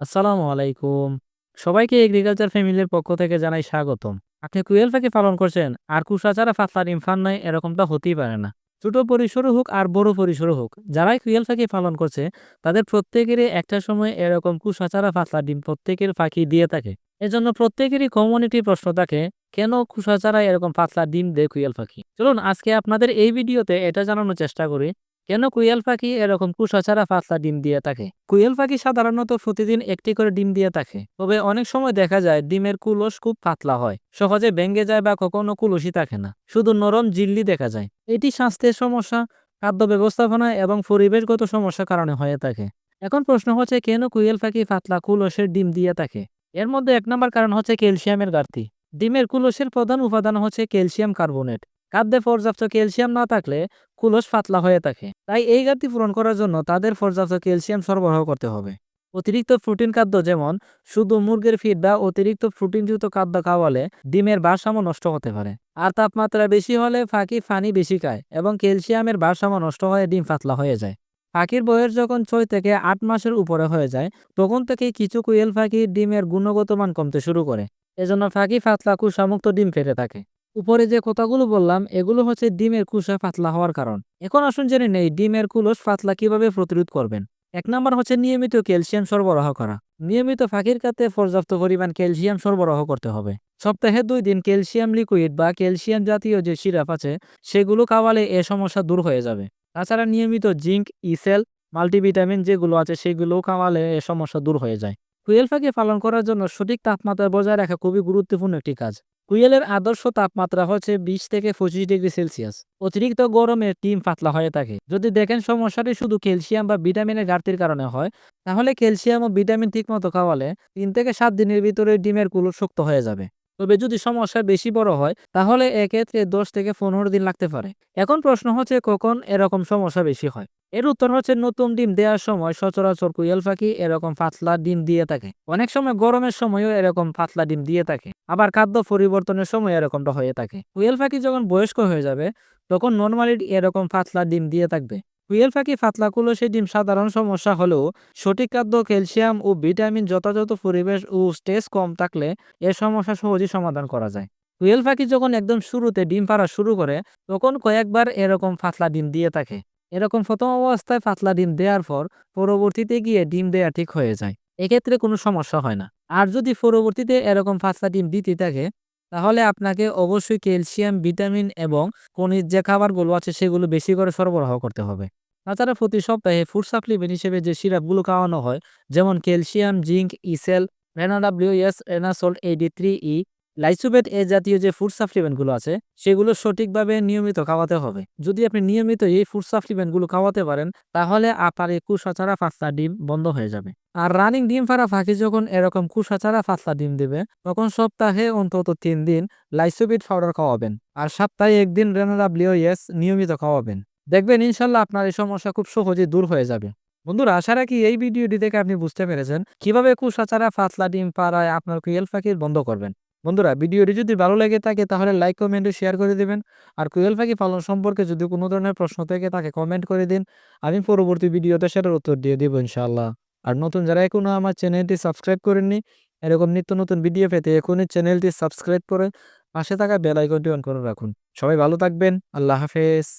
আসসালামু আলাইকুম। সবাইকে এগ্রিকালচার ফ্যামিলির পক্ষ থেকে জানাই স্বাগতম। আপনি কুয়েল পাখি পালন করছেন, আর কুসা ছাড়া পাতলা ডিম ফান নাই, এরকমটা হতেই পারে না। ছোট পরিসরে হোক আর বড় পরিসরে হোক, যারাই কুয়েল পাখি পালন করছে, তাদের প্রত্যেকেরই একটা সময় এরকম কুসা ছাড়া ডিম প্রত্যেকের পাখি দিয়ে থাকে। এজন্য প্রত্যেকেরই কমিউনিটি প্রশ্ন থাকে, কেন কুসা ছাড়া এরকম পাতলা ডিম দেয় কুয়েল পাখি? চলুন, আজকে আপনাদের এই ভিডিওতে এটা জানানোর চেষ্টা করি কেন কুয়েল পাখি এরকম কুসা ছাড়া পাতলা ডিম দিয়ে থাকে? কুয়েল পাখি সাধারণত প্রতিদিন একটি করে ডিম দিয়ে থাকে, তবে অনেক সময় দেখা যায় ডিমের কুলস খুব পাতলা হয়, সহজে ভেঙে যায় বা কখনো কুলসই থাকে না, শুধু নরম জিল্লি দেখা যায়। এটি স্বাস্থ্যের সমস্যা, খাদ্য ব্যবস্থাপনা এবং পরিবেশগত সমস্যার কারণে হয়ে থাকে। এখন প্রশ্ন হচ্ছে, কেন কুয়েল পাখি পাতলা কুলসের ডিম দিয়ে থাকে? এর মধ্যে এক নম্বর কারণ হচ্ছে ক্যালসিয়ামের ঘাটতি। ডিমের কুলসের প্রধান উপাদান হচ্ছে ক্যালসিয়াম কার্বনেট। খাদ্যে পর্যাপ্ত ক্যালসিয়াম না থাকলে কুলস পাতলা হয়ে থাকে। তাই এই ঘাটতি পূরণ করার জন্য তাদের পর্যাপ্ত ক্যালসিয়াম সরবরাহ করতে হবে। অতিরিক্ত প্রোটিন খাদ্য যেমন শুধু মুরগির ফিড বা অতিরিক্ত প্রোটিনযুক্ত খাদ্য খাওয়ালে ডিমের ভারসাম্য নষ্ট হতে পারে। আর তাপমাত্রা বেশি হলে ফাঁকি পানি বেশি খায় এবং ক্যালসিয়ামের ভারসাম্য নষ্ট হয়ে ডিম পাতলা হয়ে যায়। ফাঁকির বয়স যখন ছয় থেকে আট মাসের উপরে হয়ে যায়, তখন থেকে কিছু কুয়েল ফাঁকি ডিমের গুণগত মান কমতে শুরু করে। এজন্য ফাঁকি ফাতলা কুসামুক্ত ডিম ফেটে থাকে। উপরে যে কথাগুলো বললাম, এগুলো হচ্ছে ডিমের কুসা পাতলা হওয়ার কারণ। এখন আসুন জেনে নেই, ডিমের কুলস পাতলা কীভাবে প্রতিরোধ করবেন? এক নম্বর হচ্ছে নিয়মিত ক্যালসিয়াম সরবরাহ করা। নিয়মিত ফাঁকির কাতে পর্যাপ্ত পরিমাণ ক্যালসিয়াম সরবরাহ করতে হবে। সপ্তাহে দুই দিন ক্যালসিয়াম লিকুইড বা ক্যালসিয়াম জাতীয় যে সিরাপ আছে, সেগুলো খাওয়ালে এ সমস্যা দূর হয়ে যাবে। তাছাড়া নিয়মিত জিঙ্ক, ইসেল, মাল্টিভিটামিন যেগুলো আছে সেগুলো খাওয়ালে এ সমস্যা দূর হয়ে যায়। কুয়েল পাখি পালন করার জন্য সঠিক তাপমাত্রা বজায় রাখা খুবই গুরুত্বপূর্ণ একটি কাজ। কুয়েলের আদর্শ তাপমাত্রা হচ্ছে বিশ থেকে পঁচিশ ডিগ্রি সেলসিয়াস। অতিরিক্ত গরমে ডিম পাতলা হয়ে থাকে। যদি দেখেন সমস্যাটি শুধু ক্যালসিয়াম বা ভিটামিনের ঘাটতির কারণে হয়, তাহলে ক্যালসিয়াম ও ভিটামিন ঠিকমতো খাওয়ালে তিন থেকে সাত দিনের ভিতরে ডিমের কুলো শক্ত হয়ে যাবে। তবে যদি সমস্যা বেশি বড় হয়, তাহলে এক্ষেত্রে দশ থেকে পনেরো দিন লাগতে পারে। এখন প্রশ্ন হচ্ছে কখন এরকম সমস্যা বেশি হয়? এর উত্তর হচ্ছে নতুন ডিম দেওয়ার সময় সচরাচর কুয়েল পাখি এরকম পাতলা ডিম দিয়ে থাকে। অনেক সময় গরমের সময়ও এরকম পাতলা ডিম দিয়ে থাকে। আবার খাদ্য পরিবর্তনের সময় এরকমটা হয়ে থাকে। কুয়েল পাখি যখন বয়স্ক হয়ে যাবে, তখন নর্মালি এরকম পাতলা ডিম দিয়ে থাকবে। কুয়েল পাখি পাতলা কুলসে ডিম সাধারণ সমস্যা হলেও সঠিক খাদ্য, ক্যালসিয়াম ও ভিটামিন যথাযথ পরিবেশ ও স্টেজ কম থাকলে এ সমস্যা সহজেই সমাধান করা যায়। কুয়েল পাখি যখন একদম শুরুতে ডিম পাড়া শুরু করে, তখন কয়েকবার এরকম পাতলা ডিম দিয়ে থাকে। এরকম প্রথম অবস্থায় পাতলা ডিম দেওয়ার পর পরবর্তীতে গিয়ে ডিম দেয়া ঠিক হয়ে যায়। এক্ষেত্রে কোনো সমস্যা হয় না। আর যদি পরবর্তীতে এরকম পাতলা ডিম দিতে থাকে, তাহলে আপনাকে অবশ্যই ক্যালসিয়াম, ভিটামিন এবং খনিজ যে খাবারগুলো আছে সেগুলো বেশি করে সরবরাহ করতে হবে। তাছাড়া প্রতি সপ্তাহে ফুড সাপ্লিমেন্ট হিসেবে যে সিরাপগুলো খাওয়ানো হয়, যেমন ক্যালসিয়াম, জিঙ্ক, ইসেল রেনাডাব্লিউএস রেনাসোল্ট এইডি থ্রি ই লাইসোবেট এ জাতীয় যে ফুড সাপ্লিমেন্টগুলো আছে, সেগুলো সঠিকভাবে নিয়মিত খাওয়াতে হবে। যদি আপনি নিয়মিত এই ফুড সাপ্লিমেন্টগুলো খাওয়াতে পারেন, তাহলে আপনার এই কুসা ছাড়া পাঁচটা ডিম বন্ধ হয়ে যাবে। আর রানিং ডিম ফাড়া ফাঁকি যখন এরকম কুসা ছাড়া পাঁচটা ডিম দেবে, তখন সপ্তাহে অন্তত তিন দিন লাইসোবিট পাউডার খাওয়াবেন, আর সপ্তাহে একদিন রেনাডাব্লিউএস নিয়মিত খাওয়াবেন। দেখবেন ইনশাল্লাহ আপনার এই সমস্যা খুব সহজেই দূর হয়ে যাবে। বন্ধুরা, আশা রাখি এই ভিডিওটি দেখে আপনি বুঝতে পেরেছেন কীভাবে কুসাচারা ছাড়া ডিম পাড়ায় আপনার কুয়েল পাখির বন্ধ করবেন। বন্ধুরা, ভিডিওটি যদি ভালো লেগে থাকে তাহলে লাইক কমেন্টে শেয়ার করে দিবেন। আর কুয়েল পাখি পালন সম্পর্কে যদি কোনো ধরনের প্রশ্ন থেকে তাকে কমেন্ট করে দিন। আমি পরবর্তী ভিডিওতে সেটার উত্তর দিয়ে দিব ইনশাআল্লাহ। আর নতুন যারা এখনও আমার চ্যানেলটি সাবস্ক্রাইব করেননি, এরকম নিত্য নতুন ভিডিও পেতে এখনই চ্যানেলটি সাবস্ক্রাইব করে পাশে থাকা বেল আইকনটি অন করে রাখুন। সবাই ভালো থাকবেন, আল্লাহ হাফেজ।